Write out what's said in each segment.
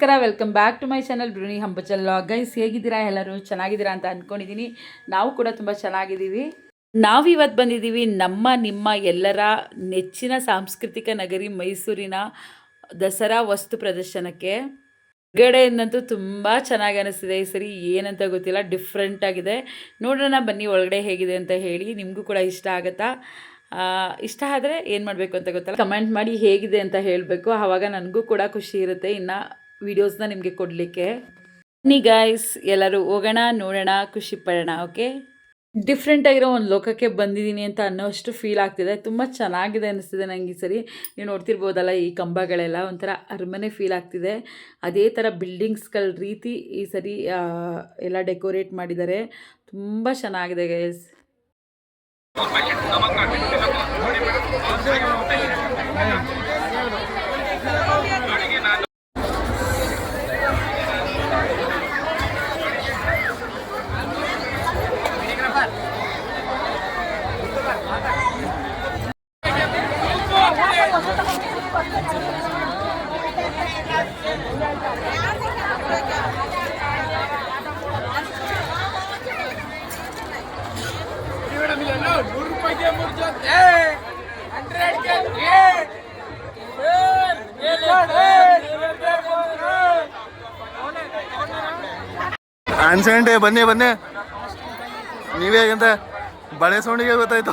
ನಮಸ್ಕಾರ welcome back to my channel Brunei ಹಂಬಚಲ್ guys ಹೇಗಿದ್ದೀರಾ? ಎಲ್ಲರೂ ಚೆನ್ನಾಗಿದ್ದೀರಾ ಅಂತ ಅಂದ್ಕೊಂಡಿದ್ದೀನಿ ನಾವು ಕೂಡ ತುಂಬ ಚೆನ್ನಾಗಿದ್ದೀವಿ. ನಾವಿವತ್ತು ಬಂದಿದ್ದೀವಿ ನಮ್ಮ, ನಿಮ್ಮ ಎಲ್ಲರ ನೆಚ್ಚಿನ ಸಾಂಸ್ಕೃತಿಕ ನಗರಿ ಮೈಸೂರಿನ ದಸರಾ ವಸ್ತು ಪ್ರದರ್ಶನಕ್ಕೆ. ಹೊರಗಡೆಯಿಂದಂತೂ ತುಂಬ ಚೆನ್ನಾಗಿ ಅನಿಸ್ತಿದೆ. ಈ ಸರಿ ಏನಂತ ಗೊತ್ತಿಲ್ಲ ಡಿಫ್ರೆಂಟಾಗಿದೆ ನೋಡೋಣ, ಬನ್ನಿ ಒಳಗಡೆ ಹೇಗಿದೆ ಅಂತ ಹೇಳಿ. ನಿಮಗೂ ಕೂಡ ಇಷ್ಟ ಆಗುತ್ತಾ? ಇಷ್ಟ ಆದರೆ ಏನು ಮಾಡಬೇಕು ಅಂತ ಗೊತ್ತಲ್ಲ? ಕಮೆಂಟ್ ಮಾಡಿ ಹೇಗಿದೆ ಅಂತ ಹೇಳಬೇಕು. ಆವಾಗ ನನಗೂ ಕೂಡ ಖುಷಿ ಇರುತ್ತೆ. ಇನ್ನು ವೀಡಿಯೋಸ್ನ ನಿಮಗೆ ಕೊಡಲಿಕ್ಕೆ. ಬನ್ನಿ ಗಾಯ್ಸ್ ಎಲ್ಲರೂ ಹೋಗೋಣ, ನೋಡೋಣ, ಖುಷಿ ಪಡೋಣ ಓಕೆ ಡಿಫ್ರೆಂಟ್ ಆಗಿರೋ ಒಂದು ಲೋಕಕ್ಕೆ ಬಂದಿದ್ದೀನಿ ಅಂತ ಅನ್ನೋಷ್ಟು ಫೀಲ್ ಆಗ್ತಿದೆ. ತುಂಬ ಚೆನ್ನಾಗಿದೆ ಅನಿಸ್ತಿದೆ ನನಗೆ ಈ ಸರಿ. ನೀವು ನೋಡ್ತಿರ್ಬೋದಲ್ಲ ಈ ಕಂಬಗಳೆಲ್ಲ, ಒಂಥರ ಅರಮನೆ ಫೀಲ್ ಆಗ್ತಿದೆ. ಅದೇ ಥರ ಬಿಲ್ಡಿಂಗ್ಸ್ಗಳ ರೀತಿ ಈ ಸರಿ ಎಲ್ಲ ಡೆಕೋರೇಟ್ ಮಾಡಿದ್ದಾರೆ. ತುಂಬ ಚೆನ್ನಾಗಿದೆ ಗೈಸ್ ಆನ್ಸೆಂಟೆ ಬನ್ನಿ ಬನ್ನಿ. ನೀವೇ ಹೇಗಂತ ಬಳೆ ಸೌಂಡಿಗೆ ಗೊತ್ತಾಯ್ತು.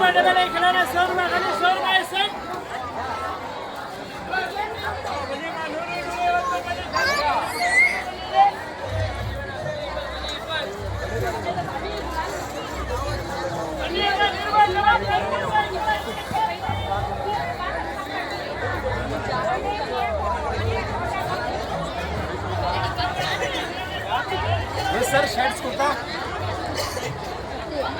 মাঠে বেলায় খেলারা সৌর মাখানে সৌর মায়েছে सर शेड्स कुठं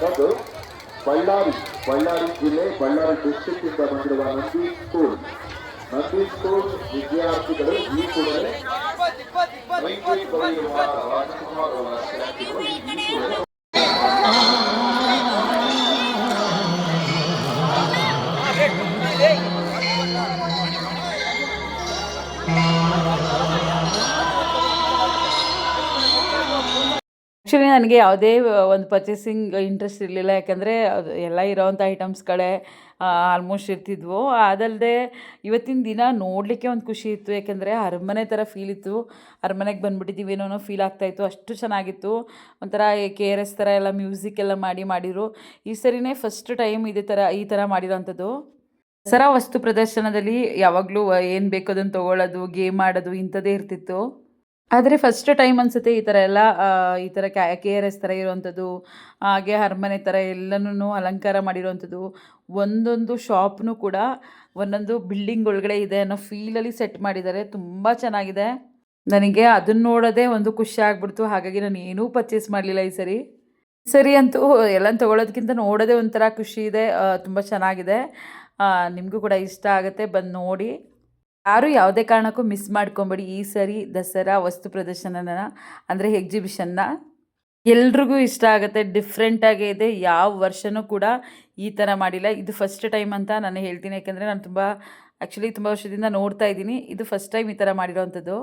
ಬಳಿ ಬರತಕ್ಕದ್ದು ಬಳ್ಳಾರಿ ಬಳ್ಳಾರಿ ಜಿಲ್ಲೆ ಬಳ್ಳಾರಿ ಡಿಸ್ಟ್ರಿಕ್ಟ್ ಇಂದ ಬಂದಿರುವ ನಂದಿ ಸ್ಕೂಲ್ ನಂದಿ ಸ್ಕೂಲ್ ವಿದ್ಯಾರ್ಥಿಗಳು ಈ ಕೂಡಲೇ ಆ್ಯಕ್ಚುಲಿ ನನಗೆ ಯಾವುದೇ ಒಂದು ಪರ್ಚೇಸಿಂಗ್ ಇಂಟ್ರೆಸ್ಟ್ ಇರಲಿಲ್ಲ. ಯಾಕಂದರೆ ಅದು ಎಲ್ಲ ಇರೋವಂಥ ಐಟಮ್ಸ್ಗಳೇ ಆಲ್ಮೋಸ್ಟ್ ಇರ್ತಿದ್ವು. ಅದಲ್ಲದೆ ಇವತ್ತಿನ ದಿನ ನೋಡಲಿಕ್ಕೆ ಒಂದು ಖುಷಿ ಇತ್ತು. ಯಾಕೆಂದರೆ ಅರಮನೆ ಥರ ಫೀಲ್ ಇತ್ತು. ಅರಮನೆಗೆ ಬಂದುಬಿಟ್ಟಿದ್ದೀವಿ ಏನೋ ಫೀಲ್ ಆಗ್ತಾಯಿತ್ತು ಅಷ್ಟು ಚೆನ್ನಾಗಿತ್ತು. ಒಂಥರ ಕೆ ಆರ್ ಎಸ್ ಥರ ಎಲ್ಲ ಮ್ಯೂಸಿಕ್ ಎಲ್ಲ ಮಾಡಿ ಮಾಡಿದರು ಈ ಸರಿನೇ ಫಸ್ಟ್ ಟೈಮ್ ಇದೇ ಥರ ಈ ಥರ ಮಾಡಿರೋವಂಥದ್ದು ಸರ ವಸ್ತು ಪ್ರದರ್ಶನದಲ್ಲಿ ಯಾವಾಗಲೂ ಏನು ಬೇಕೋ ಅದನ್ನು ತೊಗೊಳ್ಳೋದು ಗೇಮ್ ಆಡೋದು ಇಂಥದ್ದೇ ಇರ್ತಿತ್ತು. ಆದರೆ ಫಸ್ಟ್ ಟೈಮ್ ಅನಿಸುತ್ತೆ ಈ ಥರ ಎಲ್ಲ ಈ ಥರ ಕ್ಯಾ ಕೆ ಆರ್ ಎಸ್ ಥರ ಇರುವಂಥದ್ದು ಹಾಗೆ ಅರಮನೆ ಥರ ಎಲ್ಲನೂ ಅಲಂಕಾರ ಮಾಡಿರುವಂಥದ್ದು ಒಂದೊಂದು ಶಾಪ್ನೂ ಕೂಡ ಒಂದೊಂದು ಬಿಲ್ಡಿಂಗ್ ಒಳಗಡೆ ಇದೆ ಅನ್ನೋ ಫೀಲಲ್ಲಿ ಸೆಟ್ ಮಾಡಿದ್ದಾರೆ. ತುಂಬ ಚೆನ್ನಾಗಿದೆ. ನನಗೆ ಅದನ್ನ ನೋಡೋದೇ ಒಂದು ಖುಷಿ ಆಗ್ಬಿಡ್ತು. ಹಾಗಾಗಿ ನಾನು ಏನೂ ಪರ್ಚೇಸ್ ಮಾಡಲಿಲ್ಲ ಈ ಸರಿ. ಸರಿ ಅಂತೂ ಎಲ್ಲ ತೊಗೊಳೋದಕ್ಕಿಂತ ನೋಡೋದೇ ಒಂಥರ ಖುಷಿ ಇದೆ. ತುಂಬ ಚೆನ್ನಾಗಿದೆ. ನಿಮಗೂ ಕೂಡ ಇಷ್ಟ ಆಗುತ್ತೆ. ಬಂದು ನೋಡಿ. ಯಾರು ಯಾವುದೇ ಕಾರಣಕ್ಕೂ ಮಿಸ್ ಮಾಡ್ಕೊಬೇಡಿ. ಈ ಸರಿ ದಸರಾ ವಸ್ತು ಪ್ರದರ್ಶನನ, ಅಂದರೆ ಎಕ್ಸಿಬಿಷನ್ನ ಎಲ್ರಿಗೂ ಇಷ್ಟ ಆಗುತ್ತೆ. ಡಿಫ್ರೆಂಟಾಗೇ ಇದೆ. ಯಾವ ವರ್ಷನೂ ಕೂಡ ಈ ಥರ ಮಾಡಿಲ್ಲ. ಇದು ಫಸ್ಟ್ ಟೈಮ್ ಅಂತ ನಾನು ಹೇಳ್ತೀನಿ. ಯಾಕೆಂದರೆ ನಾನು ತುಂಬ ಆ್ಯಕ್ಚುಲಿ ತುಂಬ ವರ್ಷದಿಂದ ನೋಡ್ತಾ ಇದ್ದೀನಿ. ಇದು ಫಸ್ಟ್ ಟೈಮ್ ಈ ಥರ ಮಾಡಿರೋವಂಥದ್ದು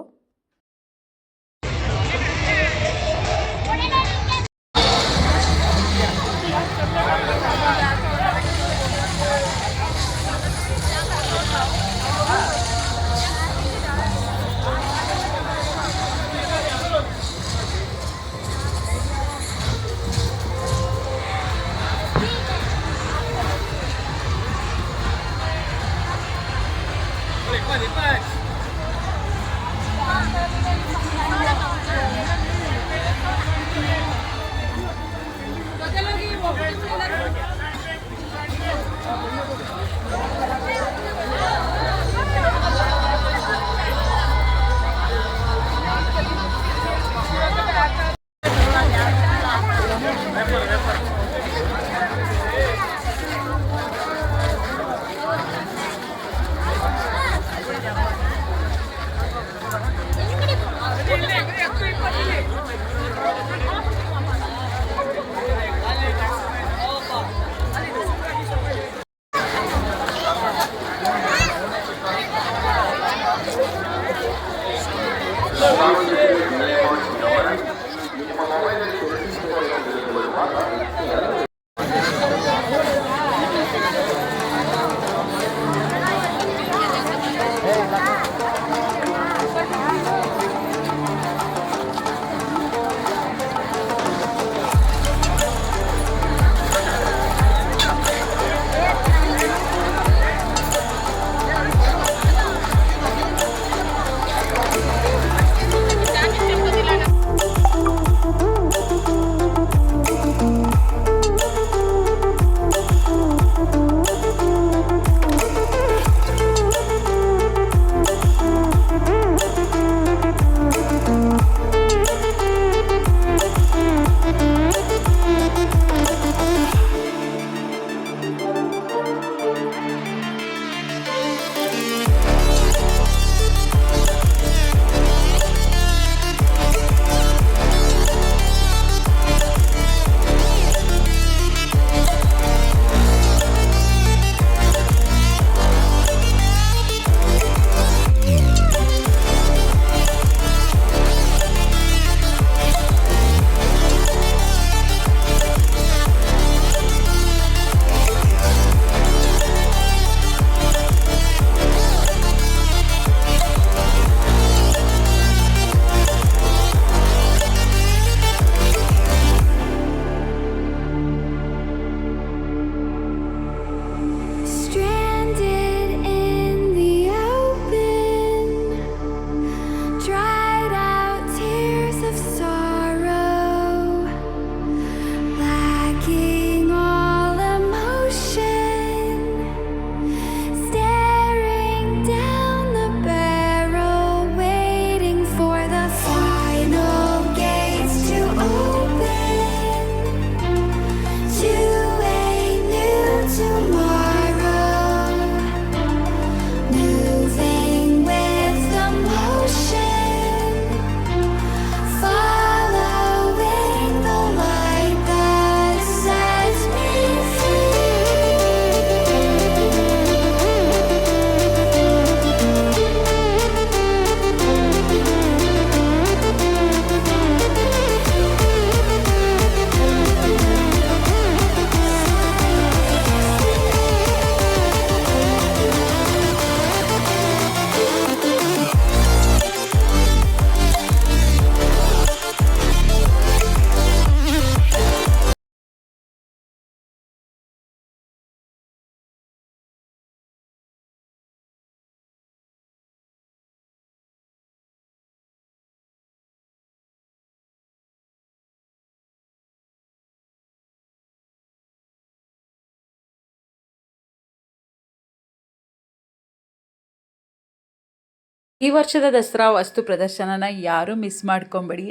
ಈ ವರ್ಷದ ದಸರಾ ವಸ್ತು ಪ್ರದರ್ಶನನ ಯಾರೂ ಮಿಸ್ ಮಾಡ್ಕೊಬೇಡಿ.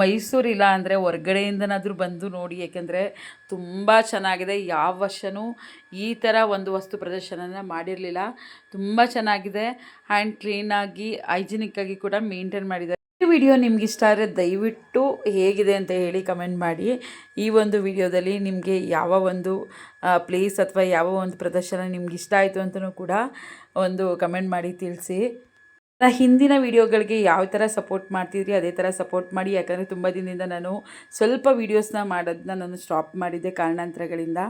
ಮೈಸೂರಿಲ್ಲ ಅಂದರೆ ಹೊರ್ಗಡೆಯಿಂದನಾದರೂ ಬಂದು ನೋಡಿ, ಏಕೆಂದರೆ ತುಂಬ ಚೆನ್ನಾಗಿದೆ. ಯಾವ ವರ್ಷವೂ ಈ ಥರ ಒಂದು ವಸ್ತು ಪ್ರದರ್ಶನನ ಮಾಡಿರಲಿಲ್ಲ. ತುಂಬ ಚೆನ್ನಾಗಿದೆ. ಆ್ಯಂಡ್ ಕ್ಲೀನಾಗಿ ಹೈಜಿನಿಕ್ಕಾಗಿ ಕೂಡ ಮೇಂಟೈನ್ ಮಾಡಿದ್ದಾರೆ. ಈ ವಿಡಿಯೋ ನಿಮ್ಗೆ ಇಷ್ಟ ಆದರೆ ದಯವಿಟ್ಟು ಹೇಗಿದೆ ಅಂತ ಹೇಳಿ ಕಮೆಂಟ್ ಮಾಡಿ. ಈ ಒಂದು ವಿಡಿಯೋದಲ್ಲಿ ನಿಮಗೆ ಯಾವ ಒಂದು ಪ್ಲೇಸ್ ಅಥವಾ ಯಾವ ಒಂದು ಪ್ರದರ್ಶನ ನಿಮ್ಗೆ ಇಷ್ಟ ಆಯಿತು ಅಂತಲೂ ಕೂಡ ಒಂದು ಕಮೆಂಟ್ ಮಾಡಿ ತಿಳಿಸಿ. ನಾ ಹಿಂದಿನ ವೀಡಿಯೋಗಳಿಗೆ ಯಾವ ಥರ ಸಪೋರ್ಟ್ ಮಾಡ್ತಿದ್ರಿ, ಅದೇ ಥರ ಸಪೋರ್ಟ್ ಮಾಡಿ. ಯಾಕಂದರೆ ತುಂಬ ದಿನದಿಂದ ನಾನು ಸ್ವಲ್ಪ ವೀಡಿಯೋಸ್ನ ಮಾಡೋದನ್ನ ನಾನು ಸ್ಟಾಪ್ ಮಾಡಿದ್ದೆ ಕಾರಣಾಂತರಗಳಿಂದ.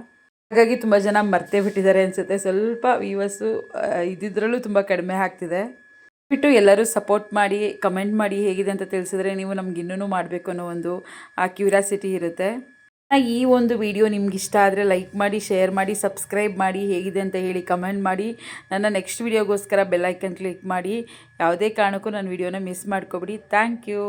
ಹಾಗಾಗಿ ತುಂಬ ಜನ ಮರ್ತೇ ಬಿಟ್ಟಿದ್ದಾರೆ ಅನಿಸುತ್ತೆ. ಸ್ವಲ್ಪ ವ್ಯೂವರ್ಸು ಇದ್ದಿದ್ರಲ್ಲೂ ತುಂಬ ಕಡಿಮೆ ಆಗ್ತಿದೆ. ಬಿಟ್ಟು ಎಲ್ಲರೂ ಸಪೋರ್ಟ್ ಮಾಡಿ ಕಮೆಂಟ್ ಮಾಡಿ ಹೇಗಿದೆ ಅಂತ ತಿಳಿಸಿದ್ರೆ ನೀವು ನಮ್ಗೆ ಇನ್ನೂ ಮಾಡಬೇಕು ಅನ್ನೋ ಒಂದು, ಆ ಕ್ಯೂರಿಯಾಸಿಟಿ ಇರುತ್ತೆ. ಈ ಒಂದು ವಿಡಿಯೋ ನಿಮ್ಗೆ ಇಷ್ಟ ಆದರೆ ಲೈಕ್ ಮಾಡಿ, ಶೇರ್ ಮಾಡಿ, ಸಬ್ಸ್ಕ್ರೈಬ್ ಮಾಡಿ, ಹೇಗಿದೆ ಅಂತ ಹೇಳಿ ಕಮೆಂಟ್ ಮಾಡಿ. ನನ್ನ ನೆಕ್ಸ್ಟ್ ವಿಡಿಯೋಗೋಸ್ಕರ ಬೆಲ್ಲೈಕನ್ ಕ್ಲಿಕ್ ಮಾಡಿ. ಯಾವುದೇ ಕಾರಣಕ್ಕೂ ನನ್ನ ವಿಡಿಯೋನ ಮಿಸ್ ಮಾಡ್ಕೊಬಿಡಿ. Thank you.